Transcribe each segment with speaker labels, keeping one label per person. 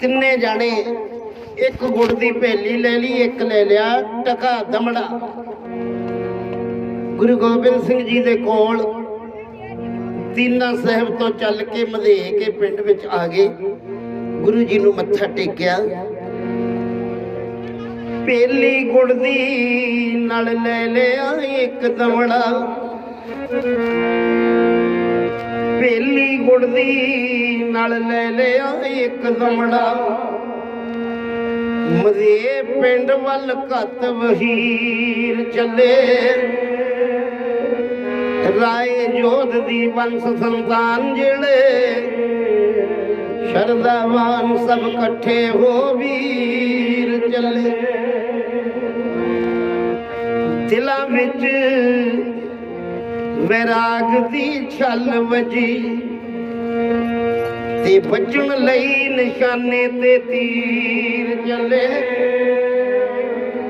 Speaker 1: ਤਿੰਨੇ ਜਾਣੇ ਇੱਕ ਗੁੜ ਦੀ ਭੇਲੀ ਲੈ ਲਈ, ਇੱਕ ਲੈ ਲਿਆ ਟਕਾ ਦਮੜਾ। ਗੁਰੂ ਗੋਬਿੰਦ ਸਿੰਘ ਜੀ ਦੇ ਕੋਲ ਤੀਨਾ ਸਾਹਿਬ ਤੋਂ ਚੱਲ ਕੇ ਮਧੇ ਕੇ ਪਿੰਡ ਵਿੱਚ ਆ ਗਏ। ਗੁਰੂ ਜੀ ਨੂੰ ਮੱਥਾ ਟੇਕਿਆ। ਪੇਲੀ ਗੁੜ ਦੀ ਨਾਲ ਲੈ ਲਿਆ, ਇੱਕ ਦਮੜਾ। ਪੇਲੀ ਗੁੜ ਦੀ ਨਾਲ ਲੈ ਲਿਆ ਇੱਕ ਦਮੜਾ ਮਰੇ ਪਿੰਡ ਵੱਲ ਘੱਤ ਵਹੀਰ ਚੱਲੇ। ਰਾਏ ਜੋਧ ਦੀ ਵੰਸ ਸੰਤਾਨ ਜਿਹੜੇ। ਸ਼ਰਦਾਵਾਨ ਸਭ ਇਕੱਠੇ ਹੋ ਵੀਰ ਚੱਲੇ। ਦਿਲਾਂ ਵਿੱਚ ਵੈਰਾਗ ਦੀ ਛਲ ਵਜੀ। ਤੇ ਬਚਣ ਲਈ ਨਿਸ਼ਾਨੇ ਤੇ ਤੀਰ ਚੱਲੇ।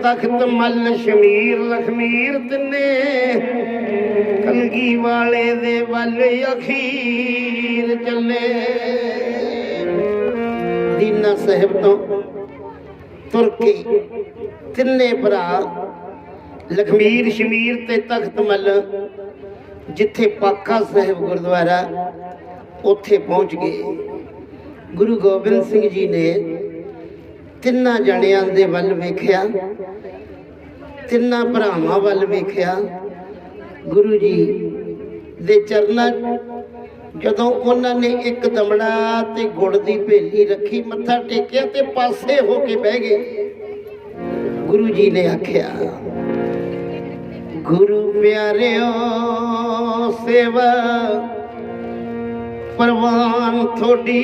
Speaker 1: ਤਖਤ ਮੱਲ ਸ਼ਮੀਰ, ਲਖਮੀਰ ਤਿੰਨੇ ਕਲਗੀ ਵਾਲੇ ਦੇ ਵੱਲ ਅਖੀਰ ਚੱਲੇ। ਦੀਨਾ ਸਾਹਿਬ ਤੋਂ ਤੁਰ ਕੇ ਤਿੰਨੇ ਭਰਾ, ਲਖਮੀਰ, ਸ਼ਮੀਰ ਤੇ ਤਖਤ ਮੱਲ, ਜਿੱਥੇ ਪਾਕਾ ਸਾਹਿਬ ਗੁਰਦੁਆਰਾ ਉੱਥੇ ਪਹੁੰਚ ਗਏ। ਗੁਰੂ ਗੋਬਿੰਦ ਸਿੰਘ ਜੀ ਨੇ ਤਿੰਨਾਂ ਜਣਿਆਂ ਦੇ ਵੱਲ ਵੇਖਿਆ, ਤਿੰਨਾਂ ਭਰਾਵਾਂ ਵੱਲ ਵੇਖਿਆ। ਗੁਰੂ ਜੀ ਦੇ ਚਰਨਾਂ ਜਦੋਂ ਉਹਨਾਂ ਨੇ ਇੱਕ ਤਮੜਾ ਤੇ ਗੁੜ ਦੀ ਭੇਲੀ ਰੱਖੀ, ਮੱਥਾ ਟੇਕਿਆ ਤੇ ਪਾਸੇ ਹੋ ਕੇ ਬਹਿ ਗਏ। ਗੁਰੂ ਜੀ ਨੇ ਆਖਿਆ, ਗੁਰੂ ਪਿਆਰਿਓ, ਸੇਵਾ ਪਰਵਾਨ ਥੋੜੀ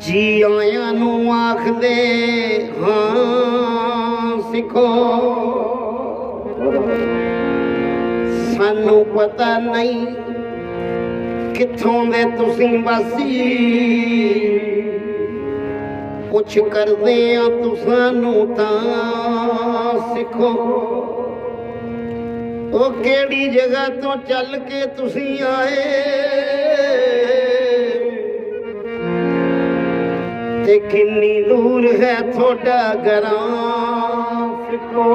Speaker 1: ਜੀ ਆਇਆਂ ਨੂੰ ਆਖਦੇ, ਹਾਂ, ਸਿੱਖੋ। ਸਾਨੂੰ ਪਤਾ ਨਹੀਂ ਕਿੱਥੋਂ ਦੇ ਤੁਸੀਂ ਵਾਸੀ। ਕੁਛ ਕਰਦੇ ਆ ਤੁਸਾਂ ਨੂੰ ਤਾਂ ਸਿੱਖੋ। ਉਹ ਕਿਹੜੀ ਜਗ੍ਹਾ ਤੋਂ ਚੱਲ ਕੇ ਤੁਸੀਂ ਆਏ? ਤੇ ਕਿੰਨੀ ਦੂਰ ਹੈ ਤੁਹਾਡਾ ਗਰਾਂ ਸਿੱਖੋ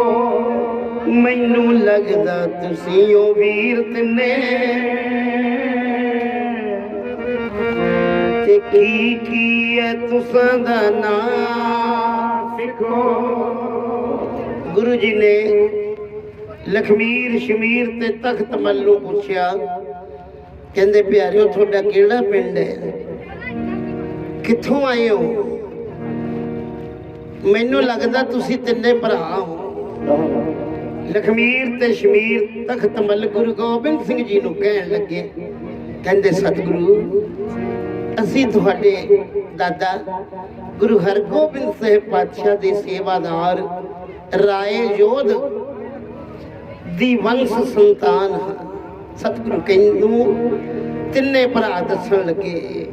Speaker 1: ਮੈਨੂੰ ਲੱਗਦਾ ਤੁਸੀਂ ਉਹ ਵੀਰ ਤਿੰਨੇ। ਤੇ ਕੀ ਕੀ ਹੈ ਤੁਸਾਂ ਦਾ ਨਾਮ ਸਿੱਖੋ ਗੁਰੂ ਜੀ ਨੇ ਲਖਮੀਰ ਸ਼ਮੀਰ ਤੇ ਤਖਤ ਮੱਲ ਨੂੰ ਪੁੱਛਿਆ, ਕਹਿੰਦੇ, ਪਿਆਰਿਓ, ਤੁਹਾਡਾ ਕਿਹੜਾ ਪਿੰਡ ਹੈ? ਕਿੱਥੋਂ ਆਏ ਹੋ? ਮੈਨੂੰ ਲੱਗਦਾ ਤੁਸੀਂ ਤਿੰਨੇ ਭਰਾ ਹੋ। ਲਖਮੀਰ ਤੇ ਸ਼ਮੀਰ ਤਖਤ ਮੱਲ ਗੁਰੂ ਗੋਬਿੰਦ ਸਿੰਘ ਜੀ ਨੂੰ ਕਹਿਣ ਲੱਗੇ, ਕਹਿੰਦੇ, ਸਤਿਗੁਰੂ, ਅਸੀਂ ਤੁਹਾਡੇ ਦਾਦਾ ਗੁਰੂ ਹਰਗੋਬਿੰਦ ਸਾਹਿਬ ਪਾਤਸ਼ਾਹ ਦੇ ਸੇਵਾਦਾਰ ਰਾਏ ਯੋਧ ਦੀ ਵੰਸ਼ ਸੰਤਾਨ ਹਾਂ। ਸਤਿਗੁਰੂ ਕਹਿੰਦੂ, ਤਿੰਨੇ ਭਰਾ ਦੱਸਣ ਲੱਗੇ,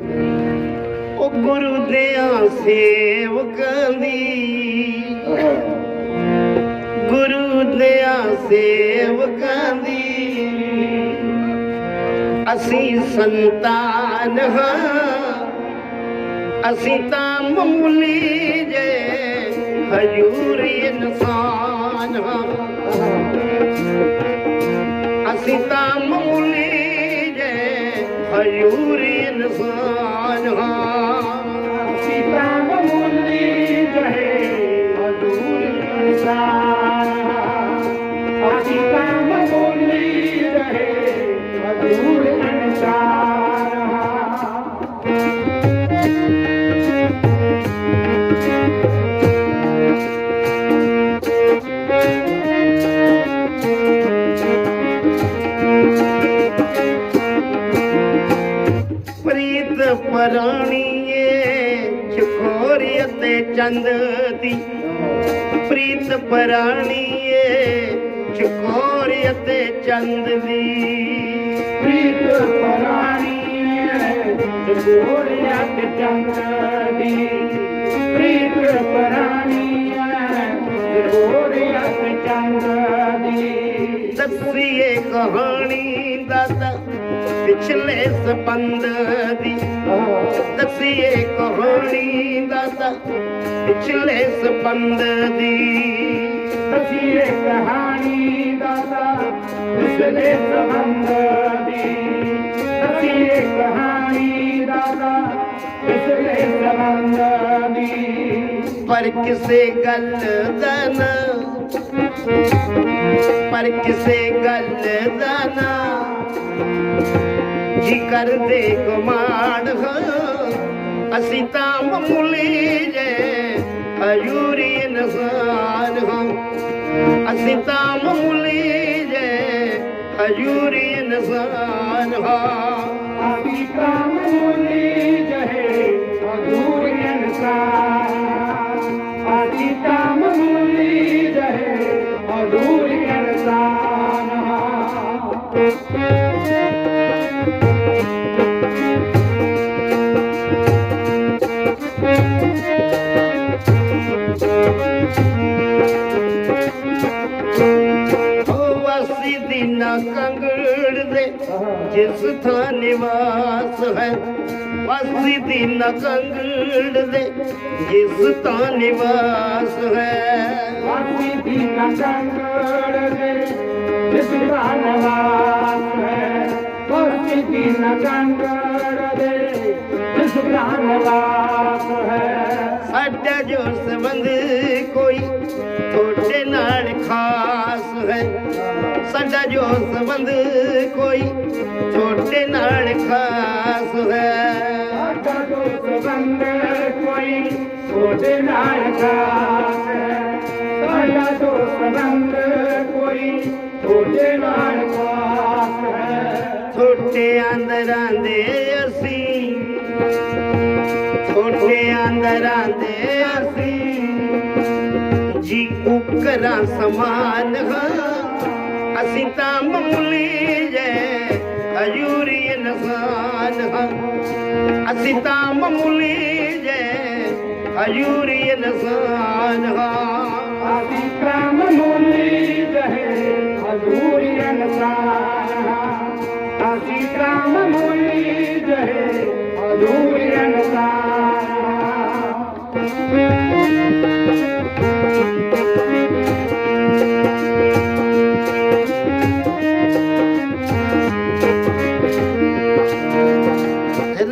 Speaker 1: ਉਹ ਗੁਰੂ ਦਿਆਂ ਸੇਵਕਾਂ ਦੀ, ਗੁਰੂ ਦਿਆਂ ਸੇਵਕਾਂ ਦੀ, ਅਸੀਂ ਸੰਤਾਨ ਹਾਂ। ਅਸੀਂ ਤਾਂ ਮਾਮੂਲੀ ਜੇ ਹਜੂਰੀ ਇਨਸਾਨ ਹਾਂ ਅਸੀਂ ਤਾਂ ਮਾਮੂਲੀ ਜੇ ਹਜੂਰੀ ਪਰਾਣੀਏ ਚਕੋਰੀ ਅਤੇ ਚੰਦ ਦੀ ਪ੍ਰੀਤ ਪਰਾਣੀਏ ਚਕੋਰੀ ਅਤੇ ਚੰਦ ਦੀ
Speaker 2: ਪ੍ਰੀਤ ਪਰਾਣੀ ਜਗੋਰਿਆ ਤੇ ਚੰਦ ਦੀ ਪ੍ਰੀਤ ਪਰਾਣੀ ਜਗੋਰਿਆ ਤੇ ਚੰਦ ਦੀ
Speaker 1: ਦੱਸੀਏ ਕਹਾਣੀ ਦਾਦਾ ਪਿਛਲੇ ਸਬੰਧ ਦੀ। ਦਸੀਏ ਕਹਾਣੀ ਦਾਤਾ ਪਿਛਲੇ ਸਬੰਧ ਦੀ।
Speaker 2: ਦਸੀਏ ਕਹਾਣੀ ਦਾਤਾ ਪਿਛਲੇ ਸੰਬੰਧ ਦੀ। ਦਸੀਏ ਕਹਾਣੀ ਦਾਤਾ ਪਿਛਲੇ ਸੰਬੰਧ ਦੀ।
Speaker 1: ਪਰ ਕਿਸੇ ਗੱਲ ਦਾ ਨਾ, ਪਰ ਕਿਸੇ ਗੱਲ ਦਾ ਨਾ ਜੀ ਕਰਦੇ ਗੁਮਾਨ ਹਾਂ ਅਸੀਂ ਤਾਂ ਮਾਮੂਲੀ ਜੇ ਹਜੂਰੀ ਇਨਸਾਨ ਹਾਂ ਅਸੀਂ ਤਾਂ ਮਾਮੂਲੀ ਜੇ ਹਜੂਰੀ ਇਨਸਾਨ ਹਾਂ
Speaker 2: ਆਦੀ ਕਾਮੂਲੀ ਜਹੇ ਅਧੂਰ ਇਨਸਾਨ
Speaker 1: ਦੀਨਾ ਕੰਗੜ ਦੇ ਜਿਸ ਥਾਂ ਨਿਵਾਸ ਹੈ। ਵਾਸੀ ਦੀਨਾ ਕੰਗੜ ਦੇ ਜਿਸ ਥਾਂ ਨਿਵਾਸ ਹੈ।
Speaker 2: ਵਾਸੀ ਦੀ ਨਕੰਗੜ ਦੇ ਜਿਸ ਦਾ ਨਵਾਸ ਹੈ। ਵਾਸੀ ਦੀ ਨਕੰਗੜ ਦੇ ਜਿਸ ਦਾ ਨਵਾਸ ਹੈ।
Speaker 1: ਸਾਡਾ ਜੋ ਸੰਬੰਧ ਜੋ ਸੰਬੰਧ ਕੋਈ ਤੁਹਾਡੇ ਨਾਲ ਖਾਸ ਹੈ।
Speaker 2: ਸਾਡਾ ਜੋ ਸੰਬੰਧ ਕੋਈ ਉਹਦੇ ਨਾਲ ਖਾਸ ਹੈ। ਸਾਡਾ ਜੋ ਸੰਬੰਧ ਕੋਈ ਉਹਦੇ ਨਾਲ ਖਾਸ ਹੈ।
Speaker 1: ਛੋਟੇ ਅੰਦਰਾਂ ਦੇ ਅਸੀਂ ਛੋਟੇ ਅੰਦਰਾਂ ਦੇ ਅਸੀਂ ਜੀ ਕੁਕਰਾਂ ਸਮਾਨ ਹਾਂ। ਅਸੀਂ ਤਾਂ ਮਾਮੂਲੀ ਜੇ ਹਜੂਰੀ ਇਨਸਾਨ ਹਾਂ ਅਸੀਂ ਤਾਂ ਮਾਮੂਲੀ ਜੇ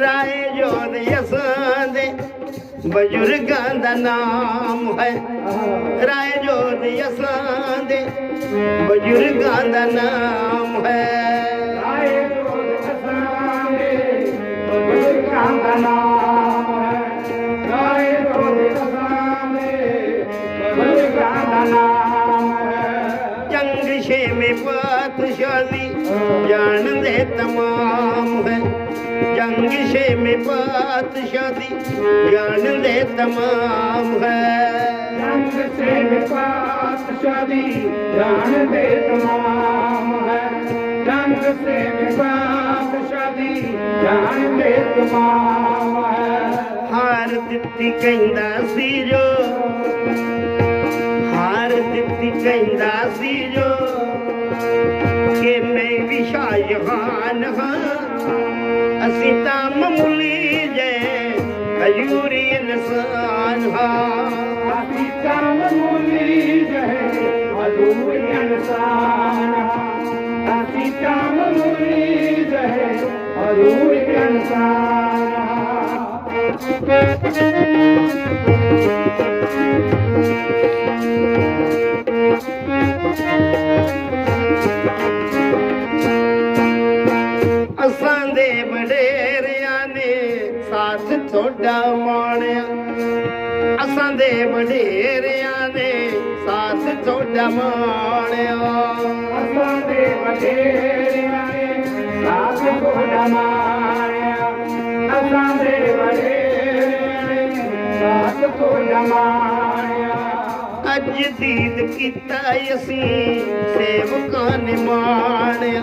Speaker 1: ਰਾਏ ਜੋਦ ਯਸਾਂ ਦੇ ਬਜ਼ੁਰਗਾਂ ਦਾ ਨਾਮ ਹੈ। ਰਾਏ ਜੋਤ ਯਸਾਂ ਦੇ ਬਜ਼ੁਰਗਾਂ ਦਾ ਨਾਮ ਹੈ।
Speaker 2: ਆਏ ਰੋਜ਼ ਅਸਾਂਗੇ ਬਜ਼ੁਰਗਾਂ ਦਾ ਨਾਮ ਹੈ। ਆਏ ਰੋਜ਼ ਅਸਾਂਗੇ ਬਜ਼ੁਰਗਾਂ ਦਾ ਨਾਮ ਹੈ।
Speaker 1: ਜੰਗ ਛੇਵੇਂ ਪਾਤਸ਼ਾਹੀ ਜਾਣਦੇ ਤਮਾਮ ਹੈ। ਜੰਗ ਛੇਵੇਂ ਪਾਤਸ਼ਾਹੀ ਜਾਣਦੇ ਤਮਾਮ ਹੈ।
Speaker 2: ਰੰਗ ਸੇ ਪਾਤਸ਼ਾਹੀ ਜਾਣਦੇ ਤਮਾਮ ਹੈ।
Speaker 1: ਹਾਰ ਦਿੱਤੀ ਕਹਿੰਦਾ ਸੀ ਜੋ। ਹਾਰ ਦਿੱਤੀ ਕਹਿੰਦਾ ਸੀ ਜੋ। ਕਿ ਮੈਂ ਵੀ ਸ਼ਾਹਜਹਾਨ ਹਾਂ।
Speaker 2: हीताम मली जय कयूरियल सान इंसान जय अरूरियल सा
Speaker 1: हामी जय इंसान हा। ਸਾਥ ਮਾਣਿਆ। ਅਸਾਂ ਦੇ ਵਡੇਰਿਆਂ ਨੇ ਸਾਥ ਤੁਹਾਡਾ ਮਾਣਿਆ।
Speaker 2: ਅਸਾਂ ਦੇ ਵਡੇਰਿਆਂ ਨੇ ਸਾਥ ਤੁਹਾਡਾ ਮਾਣਿਆ। ਅਸਾਂ ਦੇ ਵਡੇਰਿਆਂ ਨੇ ਸਾਥ ਤੁਹਾਡਾ ਮਾਣਿਆ।
Speaker 1: ਅੱਜ ਦੀਦ ਕੀਤਾ ਅਸੀਂ ਸੇਵਕਾਂ ਨੇ ਮਾਣਿਆ।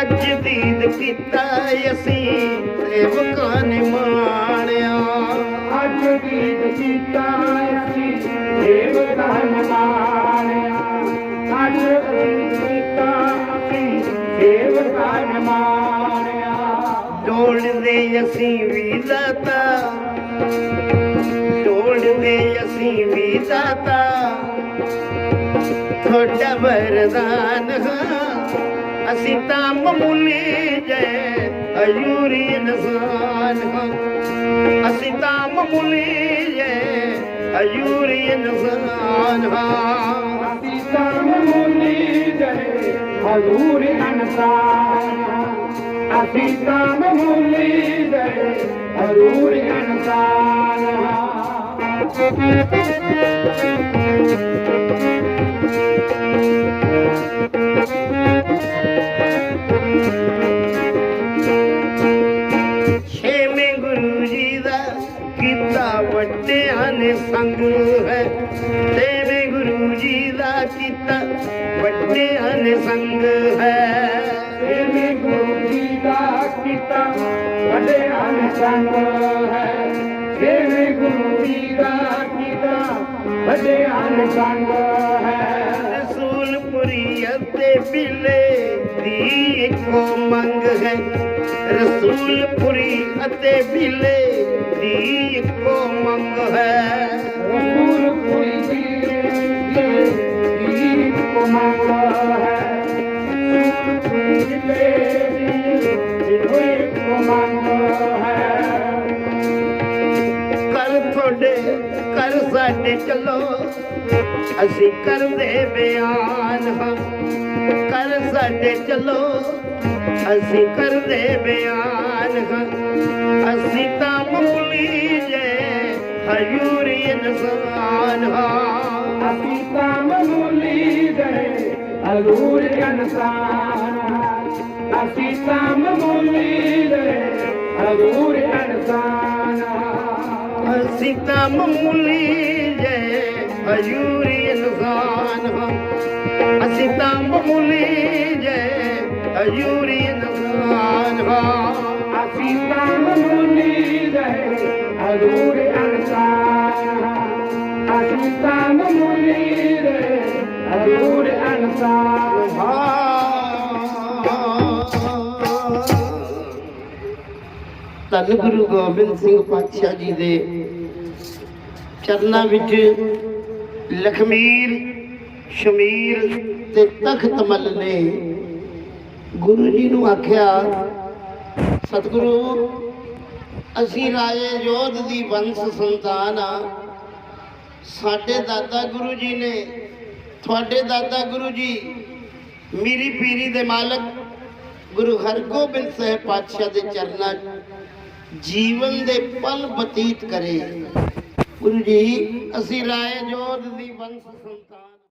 Speaker 1: ਅੱਜ ਦੀਦ ਕੀਤਾ ਅਸੀਂ ਸੇਵਕਾਂ ਨੇ ਮਾਣਿਆ।
Speaker 2: ਅੱਜ ਗੀਤ ਕੀਤਾ ਅਸੀਂ ਦੇਵ ਧਨ ਮਾਣਿਆ। ਅੱਜ ਗੀਤ ਕੀਤਾ ਅਸੀਂ ਦੇਵ ਧਨ ਮਾਣਿਆ।
Speaker 1: ਲੋੜਦੇ ਅਸੀਂ ਵੀ ਦਾਤਾ ਲੋੜਦੇ ਅਸੀਂ ਵੀ ਦਾਤਾ। ਤੁਹਾਡਾ ਵਰਦਾਨ ਹਾਂ ਅਸੀਂ ਤਾਂ ਮਾਮੂਲੀ ਜੇ ਅਯੂਰੀ ਇਨਸਾਨ ਹਾਂ ਅਸੀਂ ਤਾਂ ਮਾਮੂਲੀ ਜੇ ਅਯੂਰੀ ਇਨਸਾਨ ਹਾਂ
Speaker 2: ਅਸੀਂ ਤਾਂ ਮੁਨੀ ਜਏ ਹਜ਼ੂਰ ਅਨਸਾਨ ਅਸੀਂ ਤਾਂ ਮੁਨੀ ਜਏ ਹਜ਼ੂਰ ਅਨਸਾਨ
Speaker 1: ਛੇਵੇਂ ਗੁਰੂ ਜੀ ਦਾ ਕੀਤਾ ਵੱਡਿਆਂ ਨੇ ਸੰਗ ਹੈ। ਤੇਵੇਂ ਗੁਰੂ ਜੀ ਦਾ ਕੀਤਾ ਵੱਡਿਆਂ ਨੇ ਸੰਗ ਹੈ।
Speaker 2: ਤੇਰੇ ਗੁਰੂ ਜੀ ਦਾ ਕੀਤਾ ਵੱਡੇ ਅਨਸੰਗ ਹੈ। ਤੇਰੇ ਗੁਰੂ ਜੀ ਦਾ ਕੀਤਾ ਵੱਡੇ ਅਨਸੰਗ ਹੈ
Speaker 1: ਅਤੇ ਬਿਲੇ ਦੀ ਇੱਕੋ ਮੰਗ ਹੈ ਰਸੂਲਪੁਰੀ ਅਤੇ ਬਿਲੇ ਦੀ ਇੱਕੋ ਮੰਗ ਹੈ
Speaker 2: ਰਸੂਲ ਕੋਈ ਦੀ ਦੀ
Speaker 1: ਚੱਲੋ। ਅਸੀਂ ਕਰਦੇ ਬਿਆਨ ਹਾਂ ਕਰ ਸਾਡੇ ਚੱਲੋ। ਅਸੀਂ ਕਰਦੇ ਬਿਆਨ ਹਾਂ ਅਸੀਂ ਤਾਂ ਮਾਮੂਲੀ ਜੇ ਹਯੂਰੀ ਇਨਸਾਨ ਹਾਂ।
Speaker 2: ਅਸੀਂ ਤਾਂ ਮਾਮੂਲੀ ਦੇ ਹਜ਼ੂਰ ਇਨਸਾਨ ਅਸੀਂ ਤਾਂ ਮਾਮੂਲੀ ਦੇ ਹਜ਼ੂਰ ਇਨਸਾਨ
Speaker 1: सीता मुली जे हजूरी इंसान हा। सीता मुली जे हजूरी इंसान हा।
Speaker 2: सीता मुली जे हजूरी इंसान हा। सीता मुली जे हजूरी इंसान हा।
Speaker 1: ਧੰਨ ਗੁਰੂ ਗੋਬਿੰਦ ਸਿੰਘ ਪਾਤਸ਼ਾਹ ਜੀ ਦੇ ਚਰਨਾਂ ਵਿੱਚ ਲਖਮੀਰ, ਸ਼ਮੀਰ ਤੇ ਤਖਤ ਮੱਲ ਨੇ ਗੁਰੂ ਜੀ ਨੂੰ ਆਖਿਆ, ਸਤਿਗੁਰੂ, ਅਸੀਂ ਰਾਏ ਯੋਧ ਦੀ ਵੰਸ਼ ਸੰਤਾਨ ਆ। ਸਾਡੇ ਦਾਦਾ ਗੁਰੂ ਜੀ ਨੇ, ਤੁਹਾਡੇ ਦਾਦਾ ਗੁਰੂ ਜੀ, ਮੀਰੀ ਪੀਰੀ ਦੇ ਮਾਲਕ ਗੁਰੂ ਹਰਗੋਬਿੰਦ ਸਾਹਿਬ ਪਾਤਸ਼ਾਹ ਦੇ ਚਰਨਾਂ ਜੀਵਨ ਦੇ ਪਲ ਬਤੀਤ ਕਰੇ। ਗੁਰੂ ਜੀ ਅਸੀਂ ਰਾਏ ਜੋਧ ਦੀ ਵੰਸ਼ ਸੰਤਾਨ